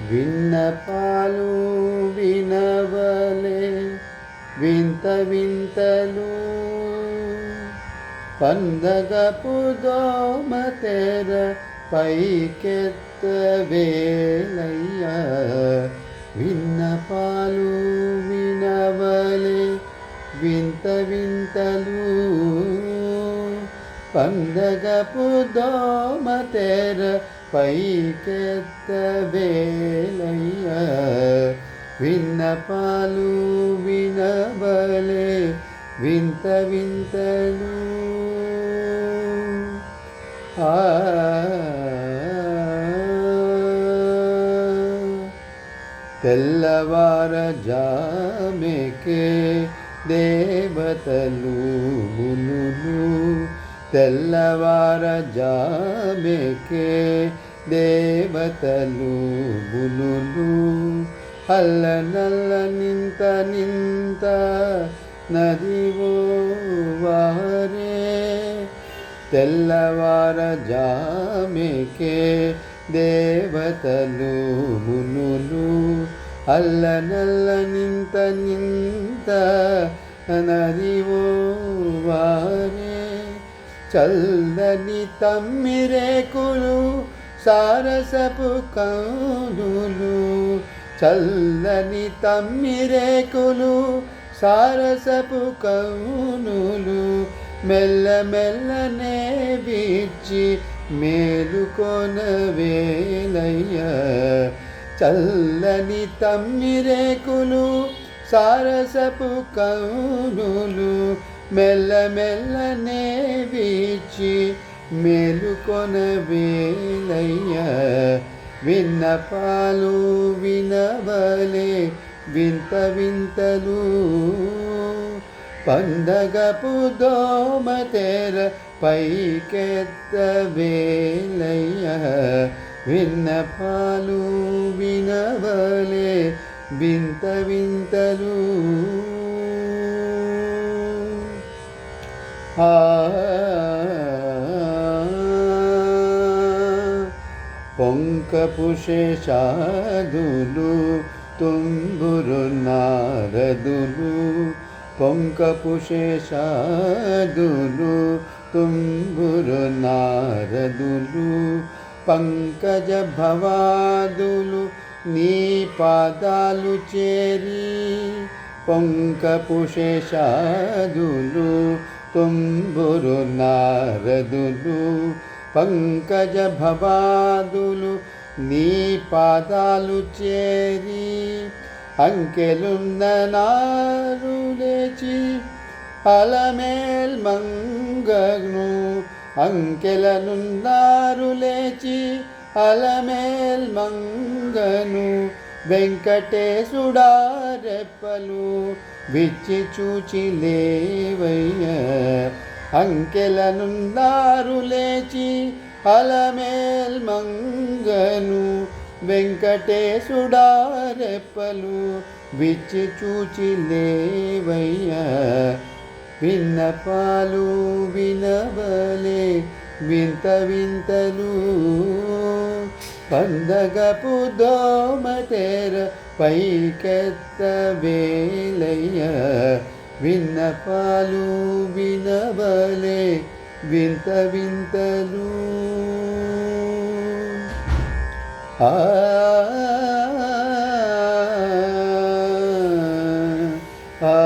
విన్నపాలు వినవలే వింత వింతలు. పందగపు దోమ తెర పైకెత్త వేలయ్యా. విన్నపాలు వినవలే వింత వింతలు. పందగపు దోమ తెర పైకెత్త వేలయ్యా. విన్నపాలు వినబలే వింత వింతను ఆ. తెల్లవార జామెకే దేవతలు మునులు. తెల్లవార జామెకే దేవతలు మునులు. అల్ల నల్ల నింత నింత నదివో వారే. తెల్లవార జామెకే దేవతలు మునులు. అల్ల నల్ల నింత నింత నదివో వారే. చల్లని తమ్మిరేకులు సారసపు కౌనులు. చల్లని తమ్మిరేకులు సారసపు కౌనులు. మెల్ల మెల్లనే వీచి మేలుకొన వేలయ్య చల్లని తమ్మిరేకులు సారసపు కౌనులు మెల్ల మెల్లనే వీచి మేలుకొన వేలయ్య. విన్నపాలు వినవలే వింత వింతలు. పండగపు దోమ తెర పైకెత్త వేలయ్య. విన్నపాలు వినవలే వింత వింతలు. ఆ. పొంకపు శేషాదులు నారదులు. పొంకపుషేషాదులు తుంగురు నారదులు. పంకజ భవాదులు నీ పాదాలు చేరి పొంకపు శేషాదులు తుంబురు నారదులు పంకజ భవాదులు నీ పాదాలు చేరి అంకెలున్న నారు లేచి అలమేల్ మంగను అంకెలనున్నారు లేచి అలమేల్ మంగను వెంకటేశుడారెప్పలు విచ్చి చూచి లేవయ్య. అంకెలనున్నారు లేచి అలమేల్ మంగను వెంకటేశుడారెప్పలు విచ్చి చూచి లేవయ్య. విన్నపాలు వినవలే వింత వింతలు పందగపు దోమ తెర పైకెత్త వేలయ్య విన్నపాలు వినవలే వింత వింతలు ఆ ఆ